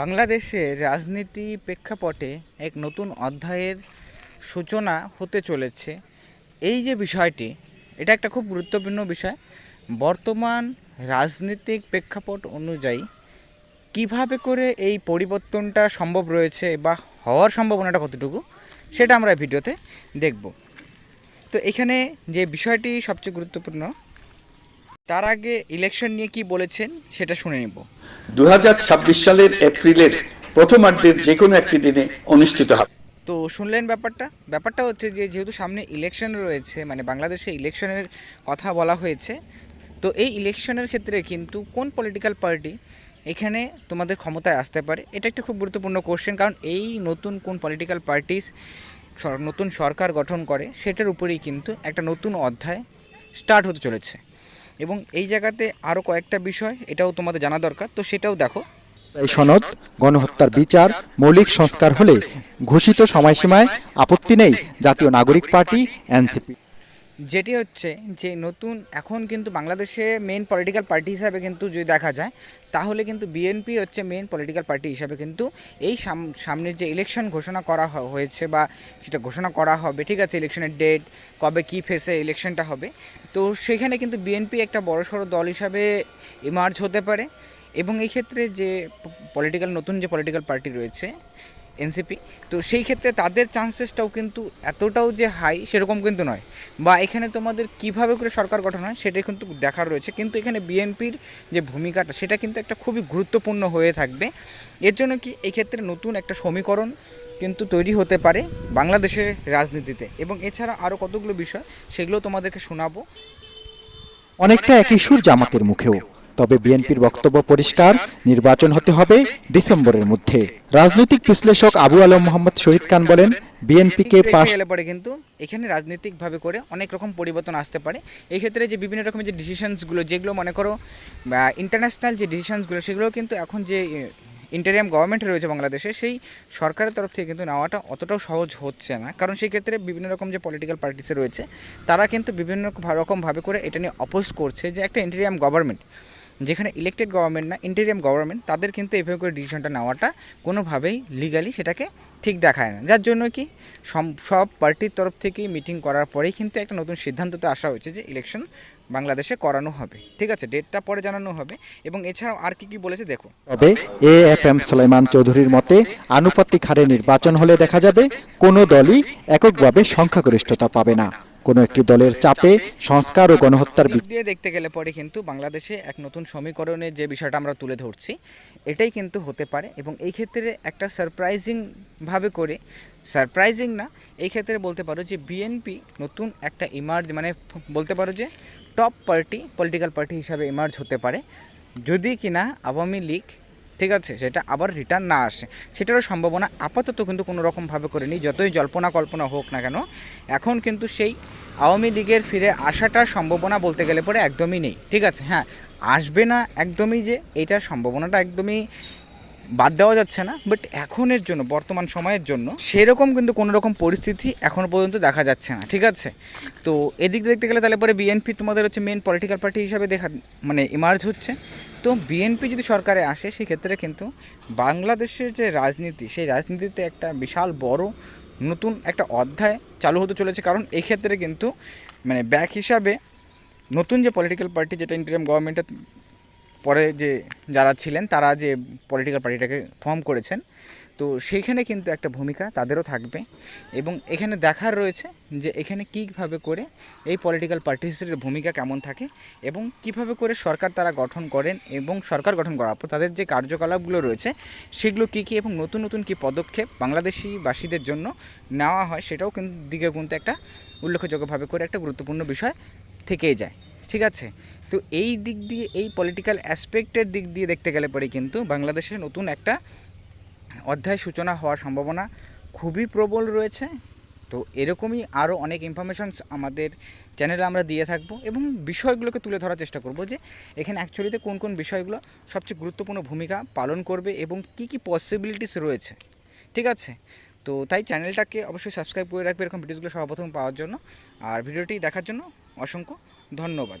বাংলাদেশের রাজনীতি প্রেক্ষাপটে এক নতুন অধ্যায়ের সূচনা হতে চলেছে। এই যে বিষয়টি, এটা একটা খুব গুরুত্বপূর্ণ বিষয়। বর্তমান রাজনৈতিক প্রেক্ষাপট অনুযায়ী কীভাবে করে এই পরিবর্তনটা সম্ভব রয়েছে বা হওয়ার সম্ভাবনাটা কতটুকু, সেটা আমরা ভিডিওতে দেখব। তো এখানে যে বিষয়টি সবচেয়ে গুরুত্বপূর্ণ তার আগে ইলেকশন নিয়ে কি বলেছেন সেটা শুনে নেব। দু হাজার ছাব্বিশ সালের এপ্রিলের প্রথমার্ধের যে কোনো একটি দিনে অনুষ্ঠিত হবে। তো শুনলেন ব্যাপারটা? ব্যাপারটা হচ্ছে যে যেহেতু সামনে ইলেকশন রয়েছে মানে বাংলাদেশে ইলেকশনের কথা বলা হয়েছে তো এই ইলেকশনের ক্ষেত্রে কিন্তু কোন পলিটিক্যাল পার্টি এখানে তোমাদের ক্ষমতায় আসতে পারে? এটা একটা খুব গুরুত্বপূর্ণ কোশ্চেন কারণ এই নতুন কোন পলিটিক্যাল পার্টিস নতুন সরকার গঠন করে সেটার উপরেই কিন্তু একটা নতুন অধ্যায় স্টার্ট হতে চলেছে। এবং এই জায়গাতে আরও কয়েকটা বিষয়, এটাও তোমাদের জানা দরকার। তো সেটাও দেখো। এই সনদ, গণহত্যার বিচার, মৌলিক সংস্কার হলে ঘোষিত সময়সীমায় আপত্তি নেই জাতীয় নাগরিক পার্টি, এনসিপি। যেটি হচ্ছে যে নতুন এখন কিন্তু বাংলাদেশে মেন পলিটিক্যাল পার্টি হিসাবে কিন্তু যদি দেখা যায়, তাহলে কিন্তু বিএনপি হচ্ছে মেন পলিটিক্যাল পার্টি হিসাবে কিন্তু এই সাম- সামনের যে ইলেকশন ঘোষণা করা হয়েছে বা সেটা ঘোষণা করা হবে, ঠিক আছে ইলেকশনের ডেট কবে কী ফেসে ইলেকশনটা হবে, তো সেখানে কিন্তু বিএনপি একটা বড়সড় দল হিসাবে ইমার্জ হতে পারে এবং এই ক্ষেত্রে যে পলিটিক্যাল নতুন যে পলিটিক্যাল পার্টি রয়েছে এনসিপি। তো সেই ক্ষেত্রে তাদের চান্সেসটাও কিন্তু এতটাও যে হাই সেরকম কিন্তু নয়। বা এখানে তোমাদের কীভাবে করে সরকার গঠন হয় সেটাই কিন্তু দেখার রয়েছে। কিন্তু এখানে বিএনপির যে ভূমিকাটা, সেটা কিন্তু একটা খুবই গুরুত্বপূর্ণ হয়ে থাকবে। এর জন্য কি এই ক্ষেত্রে নতুন একটা সমীকরণ কিন্তু তৈরি হতে পারে বাংলাদেশের রাজনীতিতে? এবং এছাড়া আরও কতগুলো বিষয়, সেগুলো তোমাদেরকে শোনাবো। অনেকটা একই সুর জামাতের মুখেও। তবে বিএনপির বক্তব্য পরিষ্কার নির্বাচন হতে হবে ডিসেম্বরের মধ্যে। রাজনৈতিক বিশ্লেষক আবু আলম মোহাম্মদ শহীদ খান বলেন বিএনপিকে পাশ গেলে পরে কিন্তু এখানে রাজনৈতিকভাবে করে অনেক রকম পরিবর্তন আসতে পারে। এই ক্ষেত্রে যে বিভিন্ন রকমের যে ডিসিশনসগুলো যেগুলো মনে করো ইন্টারন্যাশনাল যে ডিসিশনসগুলো সেগুলো কিন্তু এখন যে ইন্টারিয়াম গভর্নমেন্ট রয়েছে বাংলাদেশে সেই সরকারের তরফ থেকে কিন্তু নেওয়াটা অতটাও সহজ হচ্ছে না। কারণ সেই ক্ষেত্রে বিভিন্ন রকম যে পলিটিক্যাল পার্টিসে রয়েছে তারা কিন্তু বিভিন্ন রকমভাবে করে এটা নিয়ে অপোজ করছে যে একটা ইন্টারিয়াম গভর্নমেন্ট যেখানে ইলেকটেড গভর্নমেন্ট না ইন্টেরিয়াম গভর্নমেন্ট তাদের কিন্তু এভাবে করে ডিসিশনটা নেওয়াটা কোনোভাবেই লিগালি সেটাকে ঠিক দেখায় না। যার জন্য কি সব পার্টির তরফ থেকেই মিটিং করার পরেই কিন্তু একটা নতুন সিদ্ধান্ততে আসা হয়েছে যে ইলেকশন বাংলাদেশে করানো হবে। ঠিক আছে? ডেটটা পরে জানানো হবে। এবং এছাড়াও আর কি কি বলেছে দেখো তবে এ এফ এম সুলাইমান চৌধুরীর মতে, আনুপাতিক হারে নির্বাচন হলে দেখা যাবে কোনো দলই এককভাবে সংখ্যাগরিষ্ঠতা পাবে না। কোনো একটি দলের চাপে সংস্কার ও গণহত্যার দিয়ে দেখতে গেলে পরে কিন্তু বাংলাদেশে এক নতুন সমীকরণের যে বিষয়টা আমরা তুলে ধরছি, এটাই কিন্তু হতে পারে। এবং এই ক্ষেত্রে একটা সারপ্রাইজিং ভাবে করে সারপ্রাইজিং না, এই ক্ষেত্রে বলতে পারো যে বিএনপি নতুন একটা ইমার্জ মানে বলতে পারো যে টপ পার্টি পলিটিক্যাল পার্টি হিসাবে ইমার্জ হতে পারে। যদি কিনা আওয়ামী লীগ ঠিক আছে? সেটা আবার রিটার্ন না আসে। সেটারও সম্ভাবনা আপাতত কিন্তু কোনো রকমভাবে করে নেই। যতই জল্পনা কল্পনা হোক না কেন, এখন কিন্তু সেই আওয়ামী লীগের ফিরে আসাটা সম্ভাবনা বলতে গেলে পরে একদমই নেই। ঠিক আছে? হ্যাঁ আসবে না একদমই যে এইটার সম্ভাবনাটা একদমই বাদ দেওয়া যাচ্ছে না বাট এখনের জন্য, বর্তমান সময়ের জন্য সেরকম কিন্তু কোনো রকম পরিস্থিতি এখনও পর্যন্ত দেখা যাচ্ছে না, ঠিক আছে? তো এদিক দেখতে গেলে তাহলে পরে বিএনপি তোমাদের হচ্ছে মেন পলিটিক্যাল পার্টি হিসাবে দেখা মানে ইমার্জ হচ্ছে। তো বিএনপি যদি সরকারে আসে, সেক্ষেত্রে কিন্তু বাংলাদেশের যে রাজনীতি, সেই রাজনীতিতে একটা বিশাল বড় নতুন একটা অধ্যায় চালু হতে চলেছে, কারণ এই ক্ষেত্রে কিন্তু মানে ব্যাক হিসাবে নতুন যে পলিটিক্যাল পার্টি যেটা ইন্টারিয়াম গভর্নমেন্টের পরে যে যারা ছিলেন তারা যে পলিটিক্যাল পার্টিটাকে ফর্ম করেছেন, তো সেইখানে কিন্তু একটা ভূমিকা তাদেরও থাকবে। এবং এখানে দেখার রয়েছে যে এখানে কীভাবে করে এই পলিটিক্যাল পার্টিসের ভূমিকা কেমন থাকে এবং কীভাবে করে সরকার তারা গঠন করেন এবং সরকার গঠন করার পর তাদের যে কার্যকলাপগুলো রয়েছে, সেগুলো কী কী এবং নতুন নতুন কী পদক্ষেপ বাংলাদেশিবাসীদের জন্য নেওয়া হয় সেটাও কিন্তু দিকে কিন্তু একটা উল্লেখযোগ্যভাবে করে একটা গুরুত্বপূর্ণ বিষয় থেকেই যায়। ঠিক আছে? তো এই দিক দিয়ে, এই পলিটিক্যাল অ্যাসপেক্টের দিক দিয়ে দেখতে গেলে পরে কিন্তু বাংলাদেশে নতুন একটা অধ্যায় সূচনা হওয়ার সম্ভাবনা খুবই প্রবল রয়েছে। তো এরকমই আরও অনেক ইনফরমেশনস আমাদের চ্যানেলে আমরা দিয়ে থাকব এবং বিষয়গুলোকে তুলে ধরার চেষ্টা করব যে এখানে অ্যাকচুয়ালিতে কোন কোন বিষয়গুলো সবচেয়ে গুরুত্বপূর্ণ ভূমিকা পালন করবে এবং কি কি পসিবিলিটিস রয়েছে। ঠিক আছে? তো তাই চ্যানেলটাকে অবশ্যই সাবস্ক্রাইব করে রাখবে এরকম ভিডিওসগুলো সর্বপ্রথম পাওয়ার জন্য। আর ভিডিওটি দেখার জন্য অসংখ্য ধন্যবাদ।